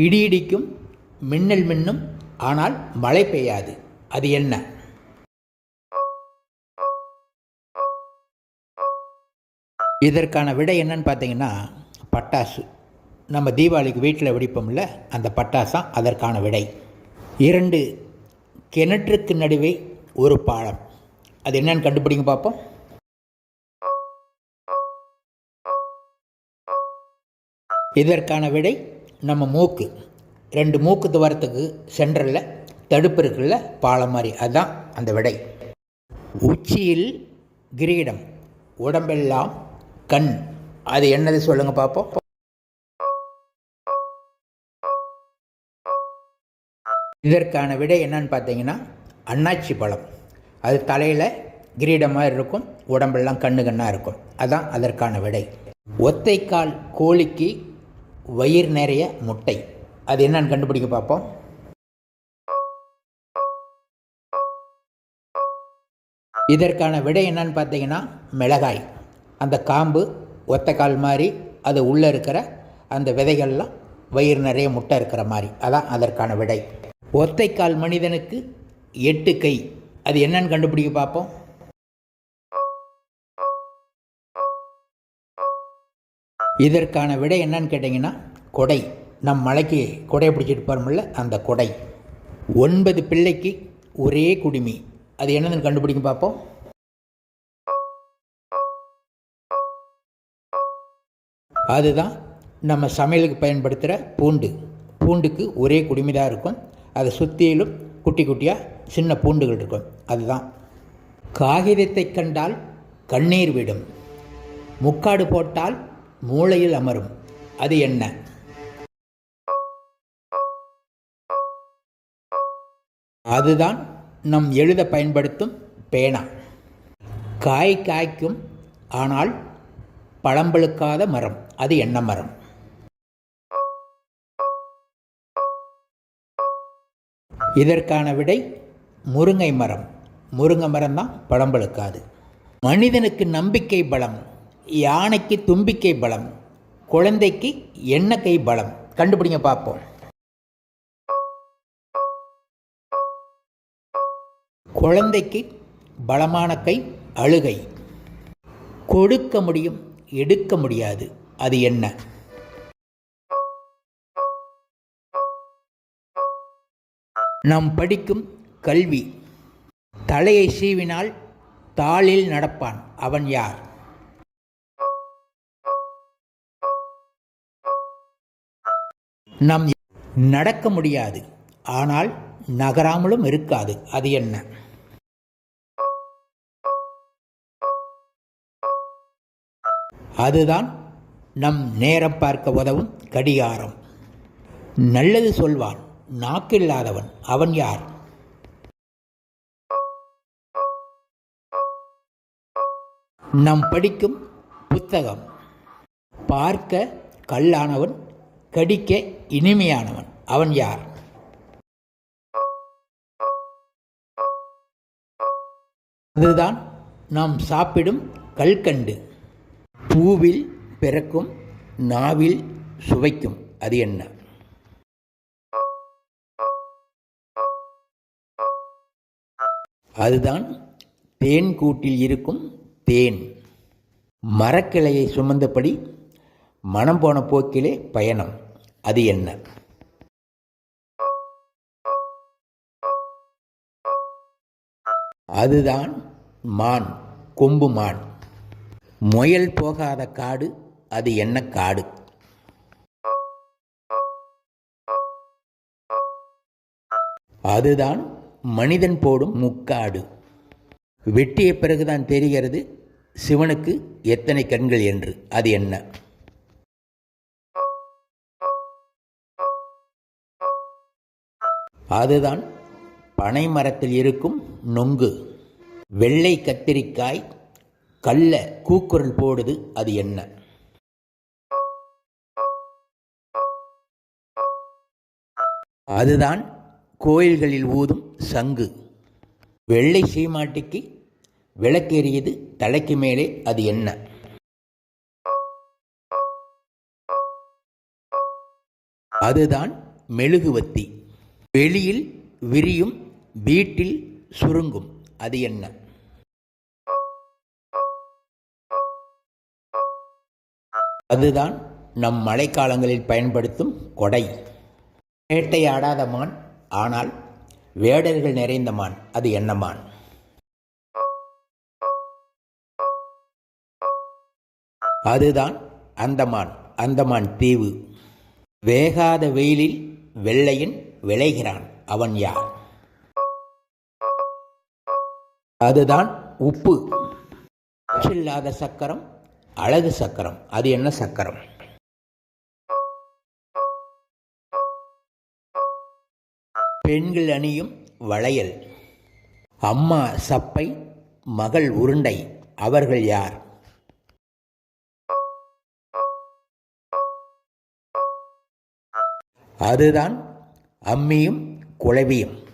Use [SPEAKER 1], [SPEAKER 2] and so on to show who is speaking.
[SPEAKER 1] இடி இடிக்கும் மின்னல் மின்னும் ஆனால் மழை பெய்யாது. அது என்ன? இதற்கான விடை என்னன்னு பார்த்தீங்கன்னா பட்டாசு. நம்ம தீபாவளிக்கு வீட்டில் வெடிப்போம்ல அந்த பட்டாசான் அதற்கான விடை. இரண்டு கிணற்றுக்கு நடுவே ஒரு பாலம். அது என்னன்னு கண்டுபிடிங்க பார்ப்போம். இதற்கான விடை நம்ம மூக்கு. ரெண்டு மூக்கு துவாரத்துக்கு சென்டரில் தடுப்பு இருக்குல்ல பாலம் மாதிரி. அதுதான் அந்த விடை. உச்சியில் கிரீடம் உடம்பெல்லாம் கண். அது என்னது சொல்லுங்கள் பார்ப்போம் இதற்கான விடை என்னன்னு பார்த்தீங்கன்னா அன்னாச்சி பழம். அது தலையில் கிரீடமாக மாதிரி இருக்கும் உடம்பெல்லாம் கண்ணு கண்ணாக இருக்கும். அதுதான் அதற்கான விடை. ஒத்தைக்கால் கோழிக்கு வயிறு நிறைய முட்டை. அது என்னன்னு கண்டுபிடிக்க பார்ப்போம். இதற்கான விடை என்னன்னு பார்த்தீங்கன்னா மிளகாய். அந்த காம்பு ஒத்தக்கால் மாதிரி அது உள்ளே இருக்கிற அந்த விதைகள்லாம் வயிறு நிறைய முட்டை இருக்கிற மாதிரி. அதான் அதற்கான விடை. ஒத்தைக்கால் மனிதனுக்கு எட்டு கை. அது என்னன்னு கண்டுபிடிக்க பார்ப்போம். இதற்கான விடை என்னன்னு கேட்டிங்கன்னா கொடை. நம் மலைக்கு கொடையை பிடிச்சிட்டு போகிறோம்ல அந்த கொடை. ஒன்பது பிள்ளைக்கு ஒரே குடுமி. அது என்னதுன்னு கண்டுபிடிக்க பார்ப்போம். அதுதான் நம்ம சமையலுக்கு பயன்படுத்துகிற பூண்டு. பூண்டுக்கு ஒரே குடுமி தான் இருக்கும். அதை சுற்றிலும் குட்டி குட்டியாக சின்ன பூண்டுகள் இருக்கும். அதுதான். காகிதத்தை கண்டால் கண்ணீர் விடும். முக்காடு போட்டால் மூளையில் அமரும். அது என்ன? அதுதான் நம் எழுத பயன்படுத்தும் பேனா. காய் காய்க்கும் ஆனால் பழம்பழுக்காத மரம் அது என்ன மரம்? இதற்கான விடை முருங்கை மரம். முருங்கை மரம் தான் பழம்பழுக்காது மனிதனுக்கு நம்பிக்கை பலம் யானைக்கு தும்பிக்கை பலம் குழந்தைக்கு எண்ணக்கை பலம். கண்டுபிடிங்க பார்ப்போம். குழந்தைக்கு பலமான கை அழுகை. கொடுக்க முடியும் எடுக்க முடியாது அது என்ன? நாம் படிக்கும் கல்வி. தலையை சீவினால் தாளில் நடப்பான் அவன் யார்? நாம் நடக்க முடியாது ஆனால் நகராமலும் இருக்காது அது என்ன? அதுதான் நம் நேரம் பார்க்க உதவும் கடிகாரம். நல்லது சொல்வான் நாக்கில்லாதவன் அவன் யார்? நம் படிக்கும் புத்தகம் பார்க்க கல்லானவன் கடிக்க இனிமையானவன் அவன் யார்? அதுதான் நாம் சாப்பிடும் கல்கண்டு. பூவில் பிறக்கும் நாவில் சுவைக்கும். அது என்ன? அதுதான் தேன் கூட்டில் இருக்கும் தேன். மரக்கிளையை சுமந்தபடி மனம் போன போக்கிலே பயணம். அது என்ன? அதுதான் மான் கொம்பு மான். முயல் போகாத காடு அது என்ன காடு? அதுதான் மனிதன் போடும் முக்காடு. வெட்டிய பிறகுதான் தெரிகிறது சிவனுக்கு எத்தனை கண்கள் என்று. அது என்ன? அதுதான் பனை மரத்தில் இருக்கும் நொங்கு. வெள்ளை கத்திரிக்காய் கல்ல கூக்குரல் போடுது அது என்ன? அதுதான் கோயில்களில் ஊதும் சங்கு. வெள்ளை சீமாட்டிக்கு விளக்கேறியது தலைக்கு மேலே அது என்ன? அதுதான் மெழுகுவத்தி. வெளியில் விரியும் வீட்டில் சுருங்கும் அது என்ன? அதுதான் நம் மழைக்காலங்களில் பயன்படுத்தும் கொடை. வேட்டையாடாத மான் ஆனால் வேடர்கள் நிறைந்த மான் அது என்ன மான்? அதுதான் அந்தமான் அந்தமான் தீவு. வேகாத வெயிலில் வெள்ளையன் விளைகிறான் அவன் யார்? அதுதான் உப்பு. இல்லாத சக்கரம் அழகு சக்கரம். அது என்ன சக்கரம்? பெண்கள் அணியும் வளையல். அம்மா சப்பை மகள் உருண்டை. அவர்கள் யார்? அதுதான் அம்மியும் குழவியும்.